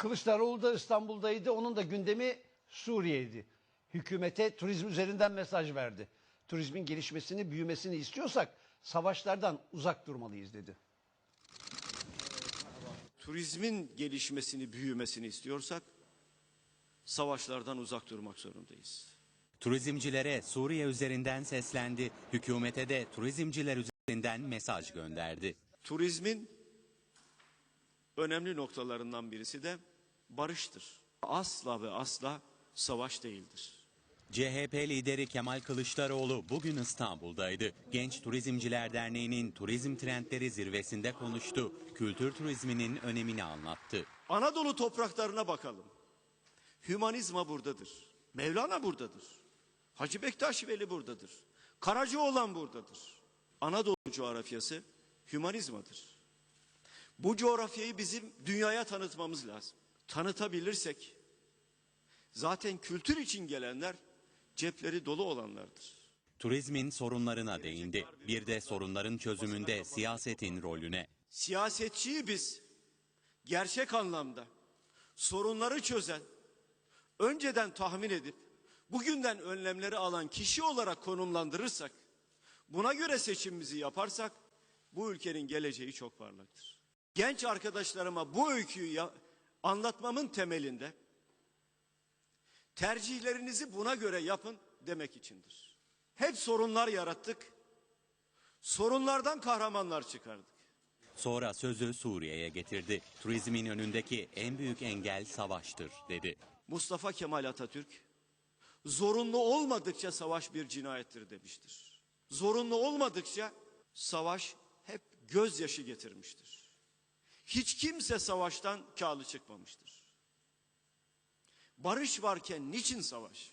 Kılıçdaroğlu da İstanbul'daydı. Onun da gündemi Suriye'ydi. Hükümete turizm üzerinden mesaj verdi. Turizmin gelişmesini, büyümesini istiyorsak savaşlardan uzak durmalıyız dedi. turizmin gelişmesini, büyümesini istiyorsak savaşlardan uzak durmak zorundayız. Turizmcilere Suriye üzerinden seslendi. Hükümete de turizmciler üzerinden mesaj gönderdi. Turizmin önemli noktalarından birisi de barıştır. Asla ve asla savaş değildir. CHP lideri Kemal Kılıçdaroğlu bugün İstanbul'daydı. Genç Turizmciler Derneği'nin turizm trendleri zirvesinde konuştu. Kültür turizminin önemini anlattı. Anadolu topraklarına bakalım. Hümanizma buradadır. Mevlana buradadır. Hacı Bektaş Veli buradadır. Karacaoğlan buradadır. Anadolu coğrafyası hümanizmadır. Bu coğrafyayı bizim dünyaya tanıtmamız lazım. Tanıtabilirsek zaten kültür için gelenler cepleri dolu olanlardır. Turizmin sorunlarına değindi. Bir de sorunların çözümünde siyasetin rolüne. Siyasetçiyi biz gerçek anlamda sorunları çözen, önceden tahmin edip bugünden önlemleri alan kişi olarak konumlandırırsak, buna göre seçimimizi yaparsak bu ülkenin geleceği çok parlaktır. Genç arkadaşlarıma bu öyküyü anlatmamın temelinde tercihlerinizi buna göre yapın demek içindir. Hep sorunlar yarattık. Sorunlardan kahramanlar çıkardık. Sonra sözü Suriye'ye getirdi. Turizmin önündeki en büyük engel savaştır dedi. Mustafa Kemal Atatürk zorunlu olmadıkça savaş bir cinayettir demiştir. Zorunlu olmadıkça savaş hep gözyaşı getirmiştir. Hiç kimse savaştan kârlı çıkmamıştır. Barış varken niçin savaş?